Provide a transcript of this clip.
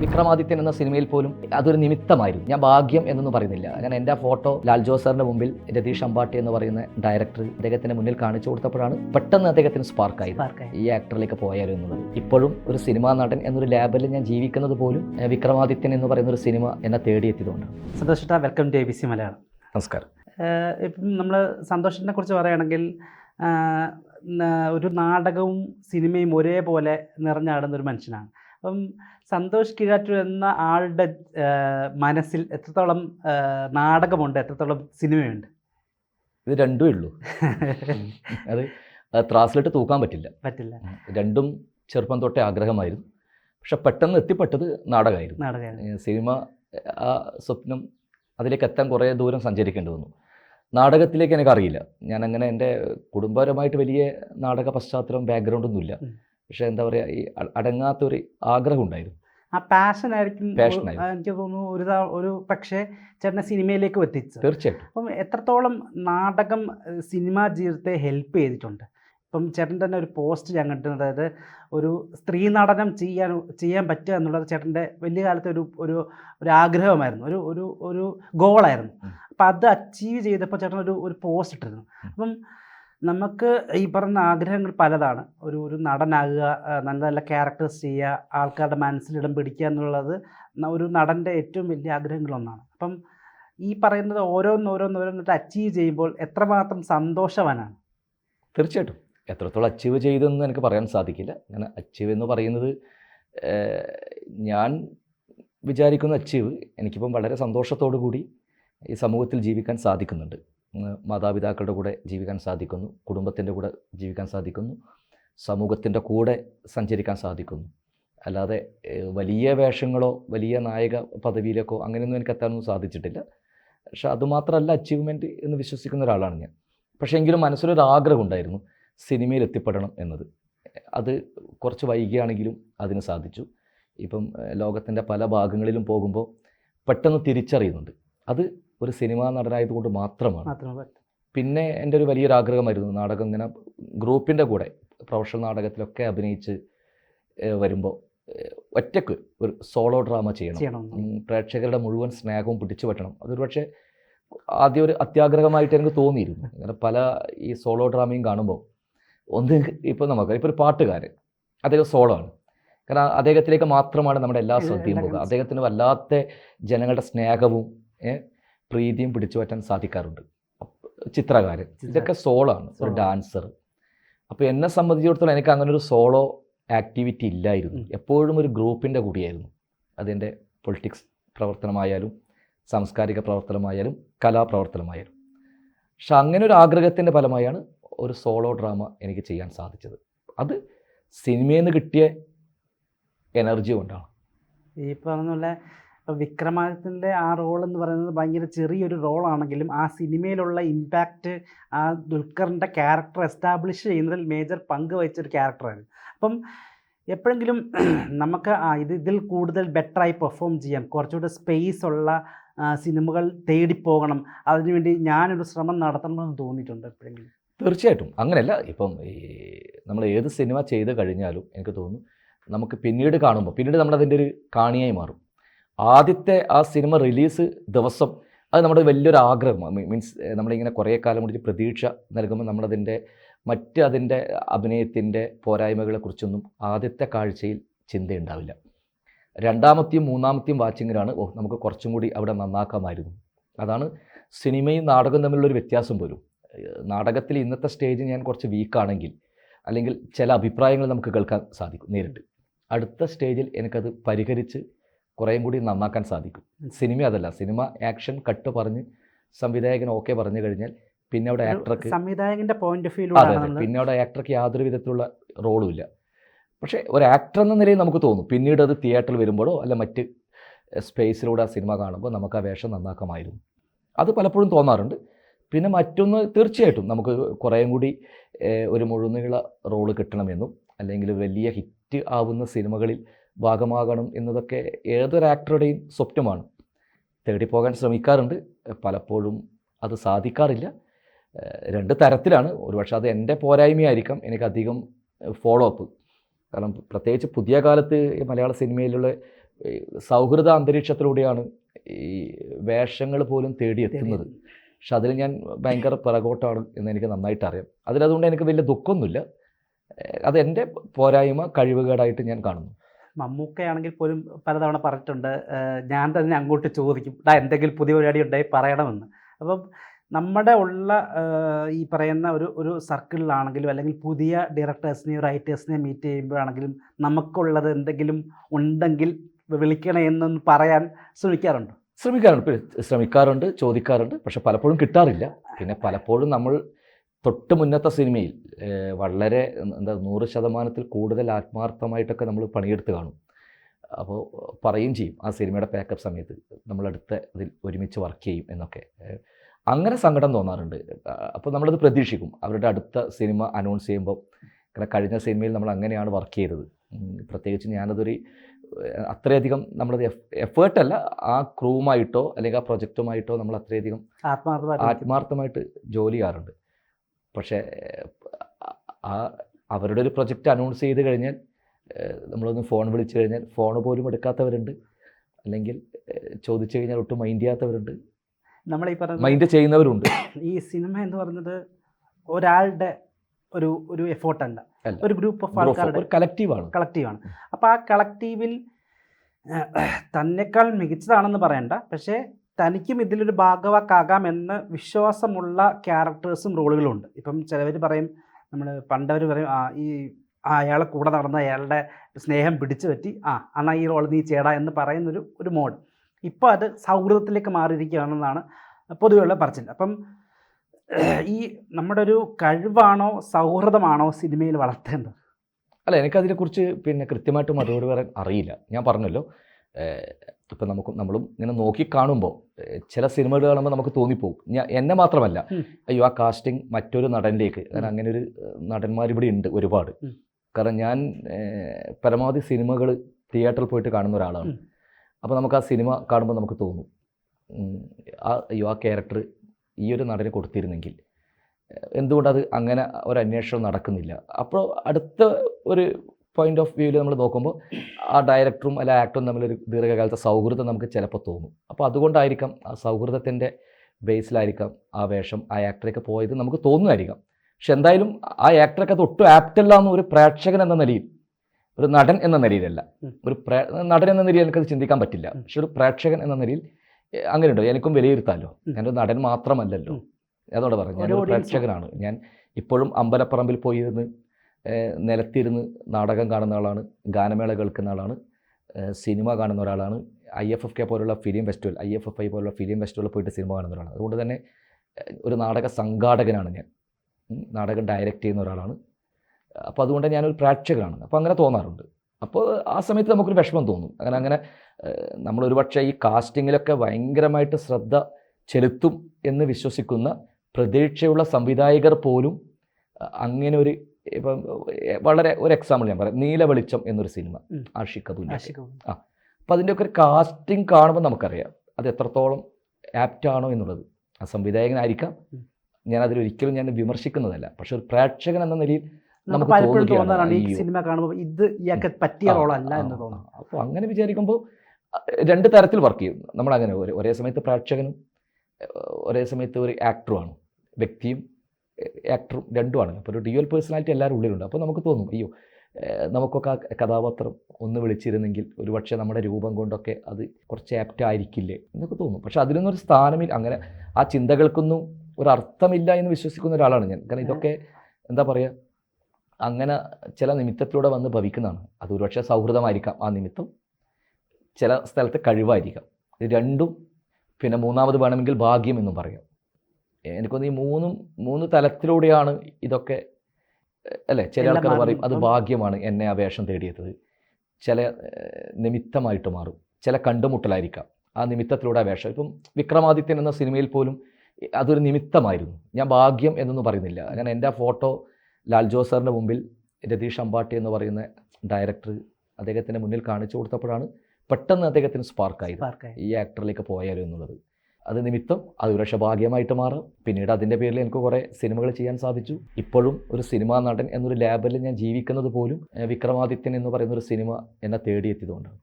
വിക്രമാദിത്യൻ എന്ന സിനിമയിൽ പോലും അതൊരു നിമിത്തമായിരുന്നു. ഞാൻ ഭാഗ്യം എന്നൊന്നും പറയുന്നില്ല. ഞാൻ എന്റെ ഫോട്ടോ ലാൽ ജോസ് സാറിന്റെ മുമ്പിൽ രതീഷ് അമ്പാട്ടി എന്ന് പറയുന്ന ഡയറക്ടർ അദ്ദേഹത്തിന്റെ മുന്നിൽ കാണിച്ചു കൊടുത്തപ്പോഴാണ് പെട്ടെന്ന് അദ്ദേഹത്തിന് സ്പാർക്കായി. ഈ ആക്ടറിലേക്ക് പോയാലും എന്നുള്ളത്. ഇപ്പോഴും ഒരു സിനിമാ നടൻ എന്നൊരു ലാബിൽ ഞാൻ ജീവിക്കുന്നത് പോലും വിക്രമാദിത്യൻ എന്ന് പറയുന്ന ഒരു സിനിമ എന്നെ തേടിയെത്തിയതുകൊണ്ട്. സന്തോഷിട്ട welcome to A B C Malayalam. നമസ്കാരം. ഇപ്പം നമ്മൾ സന്തോഷിനെ കുറിച്ച് പറയുകയാണെങ്കിൽ ഒരു നാടകവും സിനിമയും ഒരേപോലെ നിറഞ്ഞാടുന്ന ഒരു മനുഷ്യനാണ്. അപ്പം സന്തോഷ് കിഴാറ്റൂർ എന്ന ആളുടെ മനസ്സിൽ എത്രത്തോളം നാടകമുണ്ട് എത്രത്തോളം സിനിമയുണ്ട്? ഇത് രണ്ടുമേ ഉള്ളൂ. അത് ത്രാസിലിട്ട് തൂക്കാൻ പറ്റില്ല. പറ്റില്ല. രണ്ടും ചെറുപ്പം തൊട്ടേ ആഗ്രഹമായിരുന്നു. പക്ഷെ പെട്ടെന്ന് എത്തിപ്പെട്ടത് നാടകമായിരുന്നു. നാടകമായിരുന്നു. സിനിമ ആ സ്വപ്നം അതിലേക്ക് എത്താൻ കുറേ ദൂരം സഞ്ചരിക്കേണ്ടി വന്നു. നാടകത്തിലേക്ക് എനിക്കറിയില്ല. ഞാനങ്ങനെ എന്റെ കുടുംബപരമായിട്ട് വലിയ നാടക പശ്ചാത്തലം ബാക്ക്ഗ്രൗണ്ടൊന്നുമില്ല. പക്ഷേ എന്താ പറയുക ഈ അടങ്ങാത്തൊരു ആഗ്രഹം ഉണ്ടായിരുന്നു ആ പാഷൻ ആയിരിക്കും. എനിക്ക് തോന്നുന്നു ഒരു താ- ഒരു പക്ഷേ ചേട്ടനെ സിനിമയിലേക്ക് എത്തിച്ചത്. തീർച്ചയായിട്ടും. അപ്പം എത്രത്തോളം നാടകം സിനിമാ ജീവിതത്തെ ഹെൽപ്പ് ചെയ്തിട്ടുണ്ട്. ഇപ്പം ചേട്ടൻ തന്നെ ഒരു പോസ്റ്റ് ഞാൻ കണ്ടിട്ടുണ്ട് അതായത് ഒരു സ്ത്രീ നടനം ചെയ്യാൻ ചെയ്യാൻ പറ്റുക എന്നുള്ളത് ചേട്ടന്റെ വലിയ കാലത്തെ ഒരു ഒരു ഒരു ആഗ്രഹമായിരുന്നു. ഒരു ഒരു ഒരു ഗോളായിരുന്നു. അപ്പം അത് അച്ചീവ് ചെയ്തപ്പോൾ ചേട്ടൻ ഒരു ഒരു പോസ്റ്റ് ഇട്ടിരുന്നു അപ്പം നമുക്ക് ഈ പറഞ്ഞ ആഗ്രഹങ്ങൾ പലതാണ്. ഒരു ഒരു നടനാകുക നല്ല നല്ല ക്യാരക്ടേഴ്സ് ചെയ്യുക ആൾക്കാരുടെ മനസ്സിൽ ഇടം പിടിക്കുക എന്നുള്ളത് ഒരു നടന്റെ ഏറ്റവും വലിയ ആഗ്രഹങ്ങളൊന്നാണ്. അപ്പം ഈ പറയുന്നത് ഓരോന്നോരോന്നോരോന്നിട്ട് അച്ചീവ് ചെയ്യുമ്പോൾ എത്രമാത്രം സന്തോഷവാനാണ്? തീർച്ചയായിട്ടും. എത്രത്തോളം അച്ചീവ് ചെയ്തെന്ന് എനിക്ക് പറയാൻ സാധിക്കില്ല. ഞാൻ അച്ചീവ് എന്ന് പറയുന്നത് ഞാൻ വിചാരിക്കുന്ന അച്ചീവ് എനിക്കിപ്പം വളരെ സന്തോഷത്തോടു കൂടി ഈ സമൂഹത്തിൽ ജീവിക്കാൻ സാധിക്കുന്നുണ്ട്. മാതാപിതാക്കളുടെ കൂടെ ജീവിക്കാൻ സാധിക്കുന്നു കുടുംബത്തിന്റെ കൂടെ ജീവിക്കാൻ സാധിക്കുന്നു സമൂഹത്തിന്റെ കൂടെ സഞ്ചരിക്കാൻ സാധിക്കുന്നു. അല്ലാതെ വലിയ വേഷങ്ങളോ വലിയ നായക പദവിയിലേക്കോ അങ്ങനെയൊന്നും എനിക്ക് എത്താനൊന്നും സാധിച്ചിട്ടില്ല. പക്ഷെ അതുമാത്രമല്ല അച്ചീവ്മെന്റ് എന്ന് വിശ്വസിക്കുന്ന ഒരാളാണ് ഞാൻ. പക്ഷേ എങ്കിലും മനസ്സിലൊരു ആഗ്രഹം ഉണ്ടായിരുന്നു സിനിമയിൽ എത്തിപ്പെടണം എന്നത്. അത് കുറച്ച് വൈകിയാണെങ്കിലും അതിന് സാധിച്ചു. ഇപ്പം ലോകത്തിന്റെ പല ഭാഗങ്ങളിലും പോകുമ്പോൾ പെട്ടെന്ന് തിരിച്ചറിയുന്നുണ്ട്. അത് ഒരു സിനിമാ നടനായതുകൊണ്ട് മാത്രമാണ്. മാത്രമേ പിന്നെ എന്റെ ഒരു വലിയൊരു ആഗ്രഹമായിരുന്നു നാടകം ഇങ്ങനെ ഗ്രൂപ്പിന്റെ കൂടെ പ്രൊഫഷണൽ നാടകത്തിലൊക്കെ അഭിനയിച്ച് വരുമ്പോൾ ഒറ്റയ്ക്ക് ഒരു സോളോ ഡ്രാമ ചെയ്യണം. പ്രേക്ഷകരുടെ മുഴുവൻ സ്നേഹവും പിടിച്ചു പറ്റണം. അതൊരു പക്ഷേ ആദ്യം ഒരു അത്യാഗ്രഹമായിട്ട് എനിക്ക് തോന്നിയിരുന്നു. അങ്ങനെ പല ഈ സോളോ ഡ്രാമയും കാണുമ്പോൾ ഒന്ന് ഇപ്പോൾ നമുക്ക് ഇപ്പോൾ ഒരു പാട്ടുകാരൻ അദ്ദേഹം സോളോ ആണ്. കാരണം അദ്ദേഹത്തിലേക്ക് മാത്രമാണ് നമ്മുടെ എല്ലാ ശ്രദ്ധയും പോകുക. അദ്ദേഹത്തിന് വല്ലാത്ത ജനങ്ങളുടെ സ്നേഹവും പ്രീതിയും പിടിച്ചു പറ്റാൻ സാധിക്കാറുണ്ട്. ചിത്രകാരൻ. ഇതൊക്കെ സോളോ ആണ് ഒരു ഡാൻസർ. അപ്പോൾ എന്നെ സംബന്ധിച്ചിടത്തോളം എനിക്ക് അങ്ങനെ ഒരു സോളോ ആക്ടിവിറ്റി ഇല്ലായിരുന്നു. എപ്പോഴും ഒരു ഗ്രൂപ്പിന്റെ കൂടിയായിരുന്നു. അതിന്റെ പൊളിറ്റിക്സ് പ്രവർത്തനമായാലും സാംസ്കാരിക പ്രവർത്തനമായാലും കലാപ്രവർത്തനമായാലും. പക്ഷെ അങ്ങനെ ഒരു ആഗ്രഹത്തിന്റെ ഫലമായാണ് ഒരു സോളോ ഡ്രാമ എനിക്ക് ചെയ്യാൻ സാധിച്ചത്. അത് സിനിമയിൽ നിന്ന് കിട്ടിയ എനർജി കൊണ്ടാണ്. ഈ പറഞ്ഞ പോലെ ഇപ്പം വിക്രമാദിത്യന്റെ ആ റോൾ എന്ന് പറയുന്നത് ഭയങ്കര ചെറിയൊരു റോളാണെങ്കിലും ആ സിനിമയിലുള്ള ഇമ്പാക്റ്റ് ആ ദുൽഖറിന്റെ ക്യാരക്ടർ എസ്റ്റാബ്ലിഷ് ചെയ്യുന്നതിൽ മേജർ പങ്ക് വഹിച്ചൊരു ക്യാരക്ടറാണ് അപ്പം എപ്പോഴെങ്കിലും നമുക്ക് ആ ഇത് ഇതിൽ കൂടുതൽ ബെറ്ററായി പെർഫോം ചെയ്യാം കുറച്ചുകൂടെ സ്പേസ് ഉള്ള സിനിമകൾ തേടിപ്പോകണം അതിനുവേണ്ടി ഞാനൊരു ശ്രമം നടത്തണമെന്ന് തോന്നിയിട്ടുണ്ട് എപ്പോഴെങ്കിലും? തീർച്ചയായിട്ടും. അങ്ങനെയല്ല. ഇപ്പം ഈ നമ്മൾ ഏത് സിനിമ ചെയ്ത് കഴിഞ്ഞാലും എനിക്ക് തോന്നുന്നു നമുക്ക് പിന്നീട് കാണുമ്പോൾ പിന്നീട് നമ്മളതിന്റെ ഒരു കാണിയായി മാറും. ആദ്യത്തെ ആ സിനിമ റിലീസ് ദിവസം അത് നമ്മുടെ വലിയൊരു ആഗ്രഹമാണ് മീൻസ് നമ്മളിങ്ങനെ കുറേ കാലം കൂടി പ്രതീക്ഷ നൽകുമ്പോൾ നമ്മളതിന്റെ മറ്റ് അതിന്റെ അഭിനയത്തിന്റെ പോരായ്മകളെക്കുറിച്ചൊന്നും ആദ്യത്തെ കാഴ്ചയിൽ ചിന്തയുണ്ടാവില്ല. രണ്ടാമത്തെയും മൂന്നാമത്തെയും വാച്ചിങ്ങിലാണ് ഓ നമുക്ക് കുറച്ചും കൂടി അവിടെ നന്നാക്കാമായിരുന്നു. അതാണ് സിനിമയും നാടകവും തമ്മിലുള്ളൊരു വ്യത്യാസം പോലും. നാടകത്തിൽ ഇന്നത്തെ സ്റ്റേജ് ഞാൻ കുറച്ച് വീക്കാണെങ്കിൽ അല്ലെങ്കിൽ ചില അഭിപ്രായങ്ങൾ നമുക്ക് കേൾക്കാൻ സാധിക്കും നേരിട്ട്. അടുത്ത സ്റ്റേജിൽ എനിക്കത് പരിഹരിച്ച് കുറേയും കൂടി നന്നാക്കാൻ സാധിക്കും. സിനിമ അതല്ല സിനിമ ആക്ഷൻ കട്ട് പറഞ്ഞ് സംവിധായകൻ ഓക്കെ പറഞ്ഞു കഴിഞ്ഞാൽ പിന്നെ അവിടെ ആക്ടർക്ക് സംവിധായകന്റെ പോയിന്റ് ഓഫ് വ്യൂ അതെ പിന്നെ അവിടെ ആക്ടർക്ക് യാതൊരു വിധത്തിലുള്ള റോളും ഇല്ല. പക്ഷേ ഒരു ആക്ടർ എന്ന നിലയിൽ നമുക്ക് തോന്നും. പിന്നീട് അത് തിയേറ്ററിൽ വരുമ്പോഴോ അല്ല മറ്റ് സ്പേസിലൂടെ ആ സിനിമ കാണുമ്പോൾ നമുക്ക് ആ വേഷം നന്നാക്കാമായിരുന്നു. അത് പലപ്പോഴും തോന്നാറുണ്ട്. പിന്നെ മറ്റൊന്ന് തീർച്ചയായിട്ടും നമുക്ക് കുറേയും കൂടി ഒരു മുഴുനീള റോൾ കിട്ടണമെന്നും അല്ലെങ്കിൽ വലിയ ഹിറ്റ് ആവുന്ന സിനിമകളിൽ ഭാഗമാകണം എന്നതൊക്കെ ഏതൊരു ആക്ടറുടെയും സ്വപ്നമാണ്. തേടിപ്പോകാൻ ശ്രമിക്കാറുണ്ട്. പലപ്പോഴും അത് സാധിക്കാറില്ല. രണ്ട് തരത്തിലാണ്. ഒരുപക്ഷെ അത് എന്റെ പോരായ്മയായിരിക്കാം. എനിക്കധികം ഫോളോ അപ്പ് കാരണം പ്രത്യേകിച്ച് പുതിയ കാലത്ത് ഈ മലയാള സിനിമയിലുള്ള സൗഹൃദ അന്തരീക്ഷത്തിലൂടെയാണ് ഈ വേഷങ്ങൾ പോലും തേടിയെത്തുന്നത്. പക്ഷെ അതിൽ ഞാൻ ഭയങ്കര പിറകോട്ടാണ് എന്ന് എനിക്ക് നന്നായിട്ട് അറിയാം അതിലതുകൊണ്ട് എനിക്ക് വലിയ ദുഃഖമൊന്നുമില്ല. അതെന്റെ പോരായ്മ കഴിവുകേടായിട്ട് ഞാൻ കാണുന്നു. മമ്മൂക്കയാണെങ്കിൽ പോലും പലതവണ പറഞ്ഞിട്ടുണ്ട് ഞാൻ തന്നെ അങ്ങോട്ട് ചോദിക്കും. ഡാ എന്തെങ്കിലും പുതിയ പരിപാടി ഉണ്ടായി പറയണമെന്ന്. അപ്പം നമ്മുടെ ഉള്ള ഈ പറയുന്ന ഒരു ഒരു സർക്കിളിലാണെങ്കിലും അല്ലെങ്കിൽ പുതിയ ഡയറക്ടേഴ്സിനെയോ റൈറ്റേഴ്സിനെയോ മീറ്റ് ചെയ്യുമ്പോഴാണെങ്കിലും നമുക്കുള്ളത് എന്തെങ്കിലും ഉണ്ടെങ്കിൽ വിളിക്കണേ എന്നൊന്ന് പറയാൻ ശ്രമിക്കാറുണ്ട്? ശ്രമിക്കാറുണ്ട്. ശ്രമിക്കാറുണ്ട് ചോദിക്കാറുണ്ട്. പക്ഷെ പലപ്പോഴും കിട്ടാറില്ല. പിന്നെ പലപ്പോഴും നമ്മൾ തൊട്ട് മുന്നത്തെ സിനിമയിൽ വളരെ എന്താ നൂറ് ശതമാനത്തിൽ കൂടുതൽ ആത്മാർത്ഥമായിട്ടൊക്കെ നമ്മൾ പണിയെടുത്ത് കാണും. അപ്പോൾ പറയുകയും ചെയ്യും ആ സിനിമയുടെ പാക്കപ്പ് സമയത്ത് നമ്മളടുത്ത ഇതിൽ ഒരുമിച്ച് വർക്ക് ചെയ്യും എന്നൊക്കെ. അങ്ങനെ സങ്കടം തോന്നാറുണ്ട്. അപ്പോൾ നമ്മളത് പ്രതീക്ഷിക്കും. അവരുടെ അടുത്ത സിനിമ അനൗൺസ് ചെയ്യുമ്പോൾ കാരണം കഴിഞ്ഞ സിനിമയിൽ നമ്മൾ അങ്ങനെയാണ് വർക്ക് ചെയ്തത്. പ്രത്യേകിച്ച് ഞാനതൊരു അത്രയധികം നമ്മളത് എഫേർട്ടല്ല ആ ക്രൂവുമായിട്ടോ അല്ലെങ്കിൽ ആ പ്രൊജക്റ്റുമായിട്ടോ നമ്മൾ അത്രയധികം ആത്മാർത്ഥമായിട്ട് ജോലി ചെയ്യാറുണ്ട്. പക്ഷേ ആ അവരുടെ ഒരു പ്രൊജക്റ്റ് അനൗൺസ് ചെയ്ത് കഴിഞ്ഞാൽ നമ്മളൊന്ന് ഫോൺ വിളിച്ചു കഴിഞ്ഞാൽ ഫോൺ പോലും എടുക്കാത്തവരുണ്ട്. അല്ലെങ്കിൽ ചോദിച്ചു കഴിഞ്ഞാൽ ഒട്ടും മൈൻഡ് ചെയ്യാത്തവരുണ്ട്. നമ്മളീ പറഞ്ഞ മൈൻഡ് ചെയ്യുന്നവരുണ്ട്. ഈ സിനിമ എന്ന് പറയുന്നത് ഒരാളുടെ ഒരു ഒരു എഫോർട്ടല്ല. അല്ല. ഒരു ഗ്രൂപ്പ് ഓഫ് ആൾക്കാരുടെ ഒരു കളക്റ്റീവാണ്. കളക്റ്റീവാണ്. അപ്പോൾ ആ കളക്റ്റീവിൽ തന്നെക്കാൾ മികച്ചതാണെന്ന് പറയണ്ട. പക്ഷേ തനിക്കും ഇതിലൊരു ഭാഗവാക്കാകാം എന്ന് വിശ്വാസമുള്ള ക്യാരക്ടേഴ്സും റോളുകളും ഉണ്ട് ഇപ്പം ചിലവർ പറയും നമ്മൾ പണ്ടവർ പറയും ആ ഈ അയാളെ കൂടെ നടന്ന അയാളുടെ സ്നേഹം പിടിച്ചു പറ്റി. ആ എന്നാൽ ഈ റോൾ നീ ചേടാ എന്ന് പറയുന്നൊരു ഒരു മോഡ്. ഇപ്പോൾ അത് സൗഹൃദത്തിലേക്ക് മാറിയിരിക്കുകയാണെന്നാണ് പൊതുവെയുള്ള പറച്ചിൽ. അപ്പം ഈ നമ്മുടെ ഒരു കഴിവാണോ സൗഹൃദമാണോ സിനിമയിൽ വളർത്തേണ്ടത്? അല്ല എനിക്കതിനെക്കുറിച്ച് പിന്നെ കൃത്യമായിട്ട് മറുപടി പറയാൻ അറിയില്ല. ഞാൻ പറഞ്ഞല്ലോ ഇപ്പം നമുക്ക് നമ്മളും ഇങ്ങനെ നോക്കി കാണുമ്പോൾ ചില സിനിമകൾ കാണുമ്പോൾ നമുക്ക് തോന്നിപ്പോകും. ഞാൻ എന്നെ മാത്രമല്ല. അയ്യോ ആ കാസ്റ്റിംഗ് മറ്റൊരു നടനിലേക്ക്. കാരണം അങ്ങനെ ഒരു നടന്മാർ ഇവിടെ ഉണ്ട് ഒരുപാട്. കാരണം ഞാൻ പരമാവധി സിനിമകൾ തിയേറ്ററിൽ പോയിട്ട് കാണുന്ന ഒരാളാണ്. അപ്പോൾ നമുക്ക് ആ സിനിമ കാണുമ്പോൾ നമുക്ക് തോന്നും ആ അയ്യോ ആ ക്യാരക്ടർ ഈ ഒരു നടന് കൊടുത്തിരുന്നെങ്കിൽ എന്തുകൊണ്ടത് അങ്ങനെ ഒരു അന്വേഷണം നടക്കുന്നില്ല. അപ്പോൾ അടുത്ത ഒരു പോയിന്റ് ഓഫ് വ്യൂവിൽ നമ്മൾ നോക്കുമ്പോൾ ആ ഡയറക്ടറും അല്ല ആക്ടറും തമ്മിലൊരു ദീർഘകാലത്തെ സൗഹൃദം നമുക്ക് ചിലപ്പോൾ തോന്നും. അപ്പോൾ അതുകൊണ്ടായിരിക്കാം ആ സൗഹൃദത്തിന്റെ ബേസിലായിരിക്കാം ആ വേഷം ആ ആക്ടറൊക്കെ പോയത് നമുക്ക് തോന്നുമായിരിക്കാം. പക്ഷെ എന്തായാലും ആ ആക്ടറൊക്കെ അത് ഒട്ടും ആപ്റ്റല്ല എന്ന് ഒരു പ്രേക്ഷകൻ എന്ന നിലയിൽ ഒരു നടൻ എന്ന നിലയിലല്ല. ഒരു പ്രേ നടൻ എന്ന നിലയിൽ എനിക്കത് ചിന്തിക്കാൻ പറ്റില്ല. പക്ഷെ ഒരു പ്രേക്ഷകൻ എന്ന നിലയിൽ അങ്ങനെ അങ്ങനെയുണ്ടോ? എനിക്കും വിലയിരുത്താമല്ലോ. ഞാനൊരു നടൻ മാത്രമല്ലല്ലോ. അതോടെ പറഞ്ഞു ഞാനൊരു പ്രേക്ഷകനാണ്. ഞാൻ ഇപ്പോഴും അമ്പലപ്പറമ്പിൽ പോയിരുന്ന് നിലത്തിരുന്ന് നാടകം കാണുന്ന ആളാണ് ഗാനമേള കേൾക്കുന്ന ആളാണ് സിനിമ കാണുന്ന ഒരാളാണ്. ഐ എഫ് എഫ് കെ പോലുള്ള film festival I F F I പോലുള്ള ഫിലിം ഫെസ്റ്റിവലിൽ പോയിട്ട് സിനിമ കാണുന്ന ഒരാളാണ്. അതുകൊണ്ട് തന്നെ ഒരു നാടക സംഘാടകനാണ് ഞാൻ. നാടകം ഡയറക്റ്റ് ചെയ്യുന്ന ഒരാളാണ്. അപ്പോൾ അതുകൊണ്ട് ഞാനൊരു പ്രേക്ഷകനാണ്. അപ്പോൾ അങ്ങനെ തോന്നാറുണ്ട്. അപ്പോൾ ആ സമയത്ത് നമുക്കൊരു വിഷമം തോന്നും. അങ്ങനെ അങ്ങനെ നമ്മൾ നമ്മളൊരു പക്ഷേ ഈ കാസ്റ്റിങ്ങിലൊക്കെ ഭയങ്കരമായിട്ട് ശ്രദ്ധ ചെലുത്തും എന്ന് വിശ്വസിക്കുന്ന പ്രതീക്ഷയുള്ള സംവിധായകർ പോലും അങ്ങനെ ഒരു ഇപ്പം വളരെ ഒരു എക്സാമ്പിൾ ഞാൻ പറയാം. നീല വെളിച്ചം എന്നൊരു സിനിമ ആഷിക് കപൂർ ആ. അപ്പം അതിന്റെ അതിന്റെയൊക്കെ ഒരു കാസ്റ്റിംഗ് കാണുമ്പോൾ നമുക്കറിയാം. അത് എത്രത്തോളം ആപ്റ്റ് ആണോ എന്നുള്ളത്. ആ സംവിധായകനായിരിക്കാം. ഞാൻ അതിലൊരിക്കലും ഞാൻ വിമർശിക്കുന്നതല്ല. പക്ഷെ ഒരു പ്രേക്ഷകൻ എന്ന നിലയിൽ നമുക്ക് നമുക്ക് പലപ്പോഴും തോന്നാറാണ് ഈ സിനിമ കാണുമ്പോൾ ഇത് ഇയാൾക്ക് പറ്റിയ റോളല്ല എന്ന് തോന്നുന്നു അപ്പോൾ അങ്ങനെ വിചാരിക്കുമ്പോൾ രണ്ട് തരത്തിൽ വർക്ക് ചെയ്യും. നമ്മളങ്ങനെ ഒരേ സമയത്ത് പ്രേക്ഷകനും ഒരേ സമയത്ത് ഒരു ആക്ടറുമാണ് വ്യക്തിയും ആക്ടറും രണ്ടുമാണ്. അപ്പോൾ ഒരു ഡ്യുവൽ പേഴ്സണാലിറ്റി എല്ലാവരും ഉള്ളിലുണ്ട്. അപ്പോൾ നമുക്ക് തോന്നും അയ്യോ നമുക്കൊക്കെ ആ കഥാപാത്രം ഒന്ന് വിളിച്ചിരുന്നെങ്കിൽ ഒരുപക്ഷെ നമ്മുടെ രൂപം കൊണ്ടൊക്കെ അത് കുറച്ച് ആപ്റ്റ് ആയിരിക്കില്ലേ? എന്നൊക്കെ തോന്നും. പക്ഷേ അതിനൊന്നും ഒരു സ്ഥാനമില്ല. അങ്ങനെ ആ ചിന്തകൾക്കൊന്നും ഒരു അർത്ഥമില്ല എന്ന് വിശ്വസിക്കുന്ന ഒരാളാണ് ഞാൻ. കാരണം ഇതൊക്കെ എന്താ പറയുക അങ്ങനെ ചില നിമിത്തത്തിലൂടെ വന്ന് ഭവിക്കുന്നതാണ്. അത് ഒരുപക്ഷെ സൗഹൃദമായിരിക്കാം. ആ നിമിത്തം ചില സ്ഥലത്ത് കഴിവായിരിക്കാം. ഇത് രണ്ടും പിന്നെ മൂന്നാമത് വേണമെങ്കിൽ ഭാഗ്യം എന്നും പറയാം. എനിക്കൊന്ന് ഈ മൂന്നും മൂന്ന് തലത്തിലൂടെയാണ് ഇതൊക്കെ അല്ലേ? ചില ആൾക്കാർ പറയും അത് ഭാഗ്യമാണ് എന്നെ ആ വേഷം തേടിയെത്തത്. ചില നിമിത്തമായിട്ട് മാറും. ചില കണ്ടുമുട്ടലായിരിക്കാം. ആ നിമിത്തത്തിലൂടെ ആ വേഷം ഇപ്പം വിക്രമാദിത്യൻ എന്ന സിനിമയിൽ പോലും അതൊരു നിമിത്തമായിരുന്നു. ഞാൻ ഭാഗ്യം എന്നൊന്നും പറയുന്നില്ല. അങ്ങനെ എന്റെ ആ ഫോട്ടോ ലാൽ ജോസ് സാറിന്റെ മുമ്പിൽ രതീഷ് അമ്പാട്ടി എന്ന് പറയുന്ന ഡയറക്ടർ അദ്ദേഹത്തിന്റെ മുന്നിൽ കാണിച്ചു കൊടുത്തപ്പോഴാണ് പെട്ടെന്ന് അദ്ദേഹത്തിന് സ്പാർക്കായത്. സ്പാർക്കായി. ഈ ആക്ടറിലേക്ക് പോയാലോ എന്നുള്ളത്. അത് നിമിത്തം അത് ഒരുപക്ഷെ ഭാഗ്യമായിട്ട് മാറും. പിന്നീട് അതിന്റെ പേരിൽ എനിക്ക് കുറേ സിനിമകൾ ചെയ്യാൻ സാധിച്ചു. ഇപ്പോഴും ഒരു സിനിമാ നടൻ എന്നൊരു ലേബലിൽ ഞാൻ ജീവിക്കുന്നത് പോലും വിക്രമാദിത്യൻ എന്ന് പറയുന്ന ഒരു സിനിമ എന്നെ തേടിയെത്തിയതുകൊണ്ടാണ്.